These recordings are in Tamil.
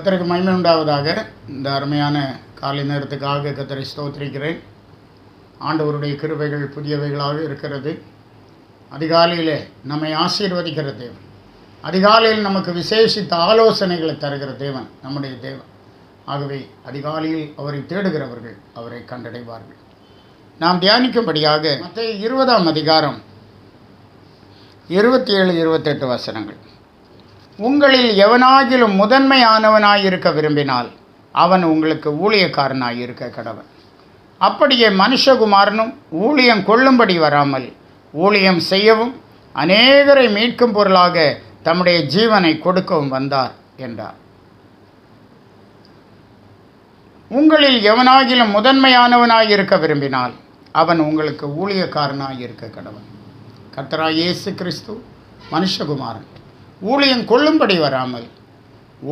கத்தருக்கு மகிமை உண்டாவதாக இந்த அருமையான காலை நேரத்துக்காக கத்தரை ஸ்தோத்திரிக்கிறேன். ஆண்டவருடைய கிருபைகள் புதியவைகளாக இருக்கிறது. அதிகாலையில் நம்மை ஆசீர்வதிக்கிற தேவன். அதிகாலையில் நமக்கு விசேஷித்த ஆலோசனைகளை தருகிற தேவன் நம்முடைய தேவன். ஆகவே அதிகாலையில் அவரை தேடுகிறவர்கள் அவரை கண்டடைவார்கள். நாம் தியானிக்கும்படியாக மற்ற இருபதாம் அதிகாரம் இருபத்தி ஏழு இருபத்தெட்டு வசனங்கள். உங்களில் எவனாகிலும் முதன்மையானவனாய் இருக்க விரும்பினால் அவன் உங்களுக்கு ஊழியக்காரனாய் இருக்க கடவன். அப்படியே மனுஷகுமாரனும் ஊழியம் கொள்ளும்படி வராமல் ஊழியம் செய்யவும் அநேகரை மீட்கும் பொருளாக தம்முடைய ஜீவனை கொடுக்கவும் வந்தார் என்றார். உங்களில் எவனாகிலும் முதன்மையானவனாய் இருக்க விரும்பினால் அவன் உங்களுக்கு ஊழியக்காரனாய் இருக்க கடவன். கர்த்தராய் இயேசு கிறிஸ்து மனுஷகுமாரன். ஊழியம் கொள்ளும்படி வராமல்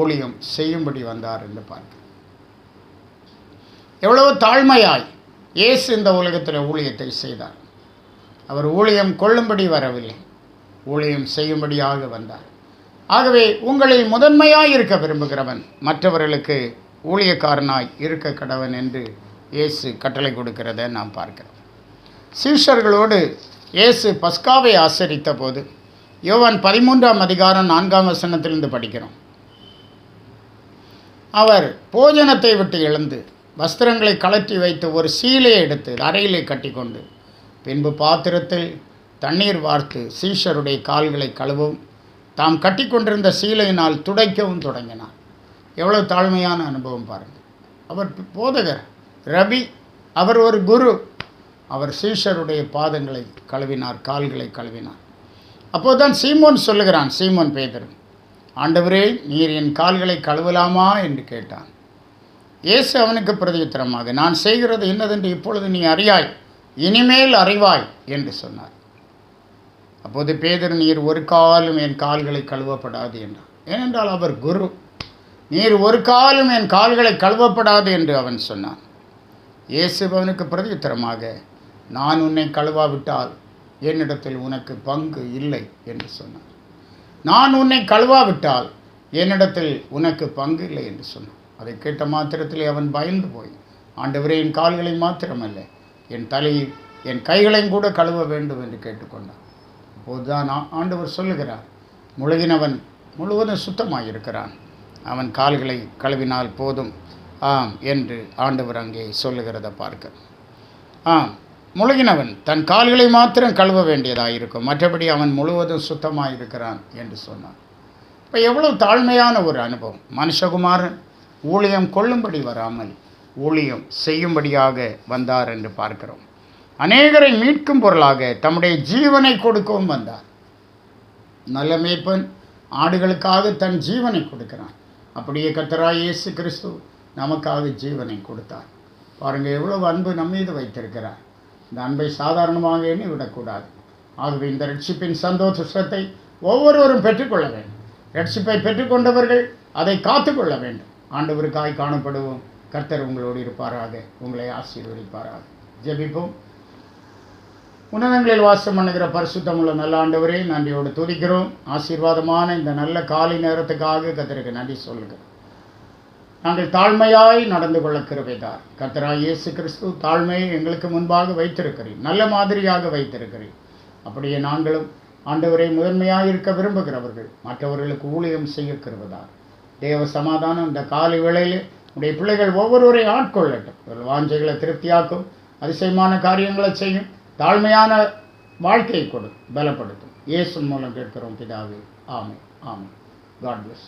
ஊழியம் செய்யும்படி வந்தார் என்று பார்க்க எவ்வளவு தாழ்மையாய் இயேசு இந்த உலகத்தில் ஊழியத்தை செய்தார். அவர் ஊழியம் கொள்ளும்படி வரவில்லை. ஊழியம் செய்யும்படியாக வந்தார். ஆகவே உங்களில் முதன்மையாய் இருக்க விரும்புகிறவன் மற்றவர்களுக்கு ஊழியக்காரனாய் இருக்க கடவன் என்று இயேசு கட்டளை கொடுக்கிறத நாம் பார்க்கிறோம். சீஷர்களோடு இயேசு பஸ்காவை ஆசரித்த போது யோவான் பதிமூன்றாம் அதிகாரம் நான்காம் வசனத்திலிருந்து படிக்கிறோம். அவர் போஜனத்தை விட்டு எழுந்து வஸ்திரங்களை கலற்றி வைத்து ஒரு சீலையை எடுத்து அறையிலே கட்டிக்கொண்டு பின்பு பாத்திரத்தில் தண்ணீர் வார்த்து சீஷருடைய கால்களை கழுவும் தாம் கட்டிக்கொண்டிருந்த சீலையினால் துடைக்கவும் தொடங்கினார். எவ்வளோ தாழ்மையான அனுபவம் பாருங்கள். அவர் போதகர் ரவி அவர் ஒரு குரு. அவர் சீஷருடைய பாதங்களை கழுவினார் கால்களை கழுவினார். அப்போதுதான் சீமோன் சொல்லுகிறான் சீமோன் பேதர் ஆண்டவரே நீர் என் கால்களை கழுவலாமா? என்று கேட்டான். இயேசு அவனுக்கு பிரதியுத்தரமாக நான் செய்கிறது என்னதென்று இப்பொழுது நீ அறியாய் இனிமேல் அறிவாய் என்று சொன்னார். அப்போது பேதர் நீர் ஒரு காலும் என் கால்களை கழுவப்படாது என்றார் ஏனென்றால் அவர் குரு நீர் ஒரு காலும் என் கால்களை கழுவப்படாது என்று அவன் சொன்னான். இயேசு அவனுக்கு பிரதியுத்தரமாக நான் உன்னை கழுவாவிட்டால் என்னிடத்தில் உனக்கு பங்கு இல்லை என்று சொன்னான் நான் உன்னை கழுவாவிட்டால் என்னிடத்தில் உனக்கு பங்கு இல்லை என்று சொன்னான் அதை கேட்ட மாத்திரத்திலே அவன் பயந்து போய் ஆண்டவரே என் கால்களை மாத்திரமல்ல என் தலையை என் கைகளையும் கூட கழுவ வேண்டும் என்று கேட்டுக்கொண்டான். அப்போதுதான் ஆண்டவர் சொல்லுகிறார் முழுகினவன் முழுவதும் சுத்தமாக இருக்கிறான் அவன் கால்களை கழுவினால் போதும். ஆம் என்று ஆண்டவர் அங்கே சொல்லுகிறத பார்க்க. ஆம் முழுகினவன் தன் கால்களை மாத்திரம் கழுவ வேண்டியதாக இருக்கும் மற்றபடி அவன் முழுவதும் சுத்தமாக இருக்கிறான் என்று சொன்னான். இப்போ எவ்வளோ தாழ்மையான ஒரு அனுபவம். மனுஷகுமாரன் ஊழியம் கொள்ளும்படி வராமல் ஊழியம் செய்யும்படியாக வந்தார் என்று பார்க்கிறோம். அநேகரை மீட்கும் பொருளாக தம்முடைய ஜீவனை கொடுக்கவும் வந்தார். நல்ல மேய்ப்பன் ஆடுகளுக்காக தன் ஜீவனை கொடுக்கிறான். அப்படியே கத்தராய் இயேசு கிறிஸ்து நமக்காக ஜீவனை கொடுத்தார். பாருங்கள் எவ்வளவு அன்பு நம்மீது வைத்திருக்கிறார். இந்த அன்பை சாதாரணமாக எண்ணி விடக்கூடாது. ஆகவே இந்த ரட்சிப்பின் சந்தோஷத்தை ஒவ்வொருவரும் பெற்றுக்கொள்ள வேண்டும். ரட்சிப்பை பெற்றுக்கொண்டவர்கள் அதை காத்துக்கொள்ள வேண்டும். ஆண்டவருக்காய் காணப்படுவோம். கர்த்தர் உங்களோடு இருப்பாராக. உங்களை ஆசீர்வதிப்பாராக. ஜெபிப்போம். உன்னதங்களில் வாசம் பண்ணுகிற பரிசுத்தமுள்ள நல்ல ஆண்டவரே நன்றியோடு துதிக்கிறோம். ஆசீர்வாதமான இந்த நல்ல காலை நேரத்துக்காக கத்தருக்கு நன்றி சொல்லுங்கள் நாங்கள் தாழ்மையாய் நடந்து கொள்ள கிருபைதார் கத்தராய் இயேசு கிறிஸ்து தாழ்மையை எங்களுக்கு முன்பாக வைத்திருக்கிறேன் நல்ல மாதிரியாக வைத்திருக்கிறேன் அப்படியே நாங்களும் ஆண்டவரை முதன்மையாக இருக்க விரும்புகிறவர்கள் மற்றவர்களுக்கு ஊழியம் செய்ய கிருபதார் தேவ சமாதானம் இந்த காலை வேளையில் உடைய பிள்ளைகள் ஒவ்வொருவரையும் ஆட்கொள்ளட்டும். இவர்கள் வாஞ்சைகளை திருப்தியாக்கும் அதிசயமான காரியங்களை செய்யும் தாழ்மையான வாழ்க்கையை கொடு பலப்படுத்தும். இயேசு மூலம் கேட்கிறோம் பிதாவே. ஆமை ஆமை காட் பிளஸ்